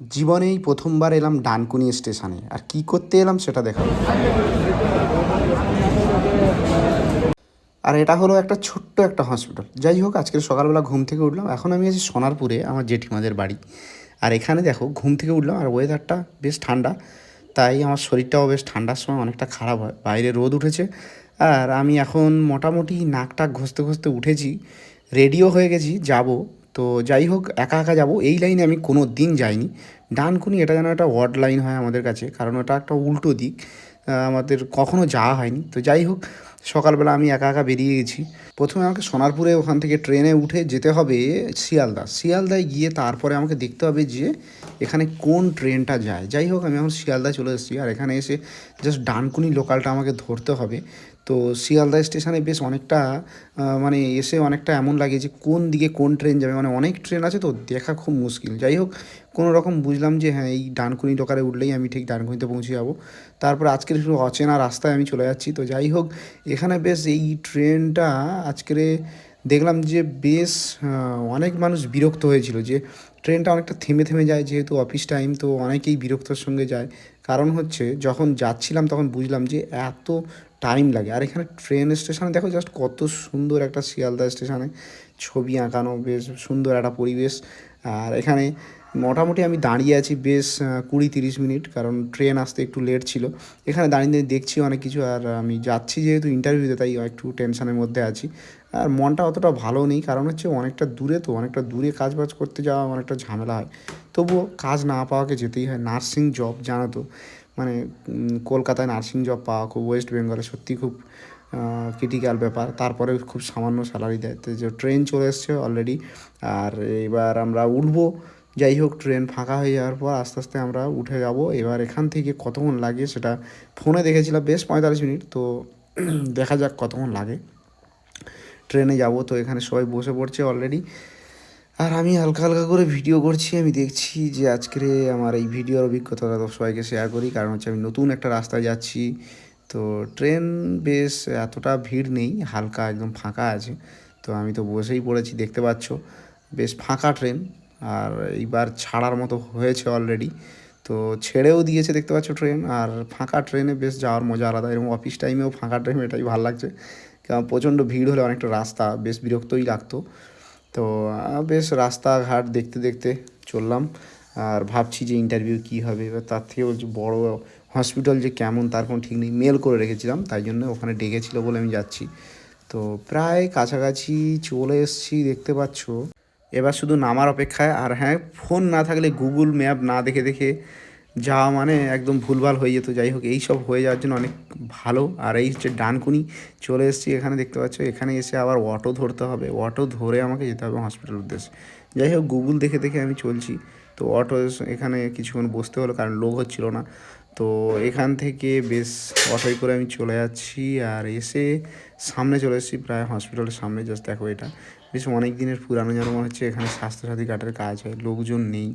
জীবনেই প্রথমবার এলাম ডানকুনি স্টেশনে। আর কি করতে এলাম সেটা দেখাবো। আর এটা হলো একটা ছোট্ট একটা হসপিটাল যাই হোক, আজকে সকালবেলা ঘুম থেকে উঠলাম। এখন আমি আছি সোনারপুরে, আমার জেঠিমাদের বাড়ি। আর এখানে দেখো, ঘুম থেকে উঠলাম আর ওয়েদারটা বেশ ঠান্ডা। তাই আমার শরীরটাও বেশ ঠান্ডার সময় অনেকটা খারাপ হয়। বাইরে রোদ উঠেছে। আর আমি এখন মোটামুটি নাক টাক ঘষতে ঘষতে উঠেছি। রেডিও হয়ে গেছি, যাব। তো যাই হোক, একা একা যাব। এই লাইনে আমি কোনো দিন যাইনি। ডানকুনি এটা যেন একটা ওয়ার্ড লাইন হয় আমাদের কাছে, কারণ ওটা একটা উল্টো দিক। আমাদের কখনো যাওয়া হয়নি। তো যাই হোক, সকালবেলা আমি একা একা বেরিয়ে গেছি। প্রথমে আমাকে সোনারপুরে ওখান থেকে ট্রেনে উঠে যেতে হবে শিয়ালদা। শিয়ালদায় গিয়ে তারপরে আমাকে দেখতে হবে যে এখানে কোন ট্রেনটা যায়। যাই হোক, আমি এখন শিয়ালদায় চলে এসেছি। আর এখানে এসে জাস্ট ডানকুনি লোকালটা আমাকে ধরতে হবে। তো শিয়ালদা স্টেশনে বেশ অনেকটা মানে এসে অনেকটা এমন লাগে যে কোন দিকে কোন ট্রেন যাবে। মানে অনেক ট্রেন আছে তো, দেখা খুব মুশকিল। যাই হোক, কোনো রকম বুঝলাম যে হ্যাঁ এই ডানকুনি লোকালে উঠলেই আমি ঠিক ডানকুনিতে পৌঁছে যাব। তারপর আজকের শুধু অচেনা রাস্তায় আমি চলে যাচ্ছি। তো যাই হোক, এখানে বেশ এই ট্রেনটা আজকের দেখলাম যে বেশ অনেক মানুষ বিরক্ত হয়েছিল যে ট্রেনটা অনেকটা থেমে থেমে যায় যেহেতু অফিস টাইম, তো অনেকেই বিরক্তর সঙ্গে যায়। কারণ হচ্ছে যখন যাচ্ছিলাম তখন বুঝলাম যে এত টাইম লাগে। আর এখানে ট্রেন স্টেশনে দেখো জাস্ট কত সুন্দর একটা শিয়ালদা স্টেশনে ছবি আঁকানো, বেশ সুন্দর একটা পরিবেশ। আর এখানে মোটামুটি আমি দাঁড়িয়ে আছি বেশ কুড়ি তিরিশ মিনিট, কারণ ট্রেন আসতে একটু লেট ছিল। এখানে দাঁড়িয়ে দাঁড়িয়ে দেখছি অনেক কিছু, আর আমি যাচ্ছি যেহেতু ইন্টারভিউতে তাই একটু টেনশনের মধ্যে আছি। আর মনটা অতটা ভালো নেই, কারণ হচ্ছে অনেকটা দূরে তো, অনেকটা দূরে কাজ বাজ করতে যাওয়া অনেকটা ঝামেলা হয়। তবুও কাজ না পাওয়াকে যেতেই হয় নার্সিং জব জানো তো। মানে কলকাতায় নার্সিং জব পাওয়া খুব ওয়েস্ট বেঙ্গলে সত্যি খুব ক্রিটিক্যাল ব্যাপার। তারপরে খুব সামান্য স্যালারি দেয়। তো যে ট্রেন চলে এসছে অলরেডি আর এবার আমরা উঠবো। যাই হোক ট্রেন ফাঁকা হয়ে যাওয়ার পর আস্তে আস্তে আমরা উঠে যাব। এবার এখান থেকে কতক্ষণ লাগে সেটা ফোনে দেখেছিলাম বেশ পঁয়তাল্লিশ মিনিট। তো দেখা যাক কতক্ষণ লাগে। ট্রেনে যাব। তো এখানে সবাই বসে পড়ছে অলরেডি আর আমি হালকা হালকা করে ভিডিও করছি, আমি দেখছি যে আজকের আমার এই ভিডিওর অভিজ্ঞতাটা তো সবাইকে শেয়ার করি, কারণ হচ্ছে আমি নতুন একটা রাস্তায় যাচ্ছি। তো ট্রেন বেশ এতটা ভিড় নেই, হালকা একদম ফাঁকা আছে। তো আমি তো বসেই পড়েছি, দেখতে পাচ্ছ, বেশ ফাঁকা ট্রেন আর এইবার ছাড়ার মতো হয়েছে অলরেডি তো ছেড়েও দিয়েছে, দেখতে পাচ্ছ ট্রেন আর ফাঁকা ট্রেনে বেশ যাওয়ার মজা আলাদা। এবং অফিস টাইমেও ফাঁকা ট্রেন এটাই ভালো লাগছে। কারণ প্রচণ্ড ভিড় হলে অনেকটা রাস্তা বেশ বিরক্তই লাগতো। তো বেশ রাস্তাঘাট দেখতে দেখতে চললাম। আর ভাবছি যে ইন্টারভিউ কী হবে। এবার তার থেকে বলছি, বড় হসপিটাল যে কেমন তার কোনো ঠিক নেই। মেল করে রেখেছিলাম, তাই জন্য ওখানে ডেকেছিল বলে আমি যাচ্ছি। তো প্রায় কাছাকাছি চলে এসেছি, দেখতে পাচ্ছ। এবার শুধু নামার অপেক্ষায়। আর হ্যাঁ ফোন না থাকলে গুগল ম্যাপ না দেখে দেখে যাওয়া মানে একদম ভুলভাল হয়ে যেত। যাই হোক, এই সব হয়ে যাওয়ার জন্য অনেক ভালো। আর এই হচ্ছে ডানকুনি, চলে এসেছি এখানে, দেখতে পাচ্ছ? এখানে এসে আবার অটো ধরতে হবে। অটো ধরে আমাকে যেতে হবে হসপিটাল উদ্দেশ্যে। যাই হোক গুগল দেখে দেখে আমি চলছি। তো অটো এখানে কিছুক্ষণ বসতে হলো, কারণ লোক হচ্ছিল না। তো এখান থেকে বেশ অটোয় করে আমি চলে যাচ্ছি। আর এসে সামনে চলে এসেছি, প্রায় হসপিটালের সামনে জাস্ট দেখো এটা। বেশ অনেক দিনের পুরানো যেন মনে হচ্ছে। এখানে স্বাস্থ্যসাথী কার্ডের কাজ হয়, লোকজন নেই।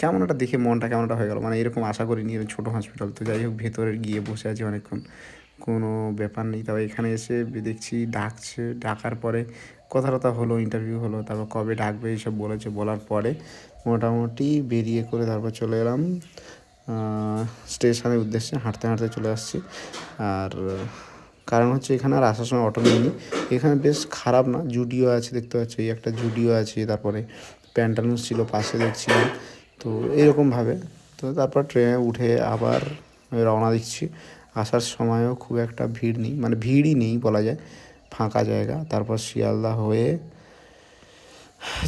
কেমন একটা দেখে মনটা কেমন একটা হয়ে গেল। মানে এরকম আশা করিনি ছোটো হসপিটাল তো যাই হোক ভেতরে গিয়ে বসে আছি অনেকক্ষণ। কোনো ব্যাপার নেই। তবে এখানে এসে দেখছি ডাকছে। ডাকার পরে কথা টথা হলো ইন্টারভিউ হলো, তারপর কবে ডাকবে এইসব বলেছে। বলার পরে মোটামুটি বেরিয়ে করে তারপর চলে এলাম। স্টেশনের উদ্দেশ্যে হাঁটতে হাঁটতে চলে আসছি। আর কারণ হচ্ছে এখানে আর আসার সময় অটো নিইনি। এখানে বেশ খারাপ না? জুডিও আছে, দেখতে পাচ্ছি। এই একটা জুডিও আছে, তারপরে প্যান্টালুন্স ছিল, পাশে দেখছিলাম। তো এরকমভাবে। তো তারপর ট্রেনে উঠে আবার রওনা দিচ্ছি। আসার সময়ও খুব একটা ভিড় নেই মানে ভিড়ই নেই বলা যায়। ফাঁকা জায়গা। তারপর শিয়ালদা হয়ে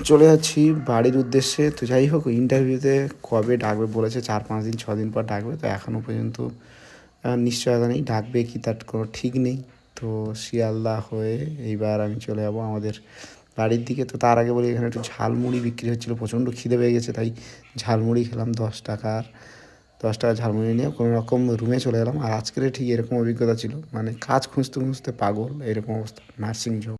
চলে যাচ্ছি বাড়ির উদ্দেশ্যে। তো যাই হোক ইন্টারভিউতে কবে ডাকবে বলেছে, চার পাঁচ দিন, ছ দিন পর ডাকবে। তো এখনও পর্যন্ত নিশ্চয়তা নেই। ডাকবে কি তার কোনো ঠিক নেই। তো শিয়ালদা হয়ে এইবার আমি চলে যাব আমাদের বাড়ির দিকে তো তার আগে বলি এখানে একটু ঝালমুড়ি বিক্রি হচ্ছিল, প্রচণ্ড খিদে পেয়ে গেছে, তাই ঝালমুড়ি খেলাম দশ টাকার দশ টাকা ঝালমুড়ি নিয়ে কোনো রকম রুমে চলে গেলাম আর আজকের ঠিক এরকম অভিজ্ঞতা ছিল মানে কাজ খুঁজতে খুঁজতে পাগল, এরকম অবস্থা নার্সিং জব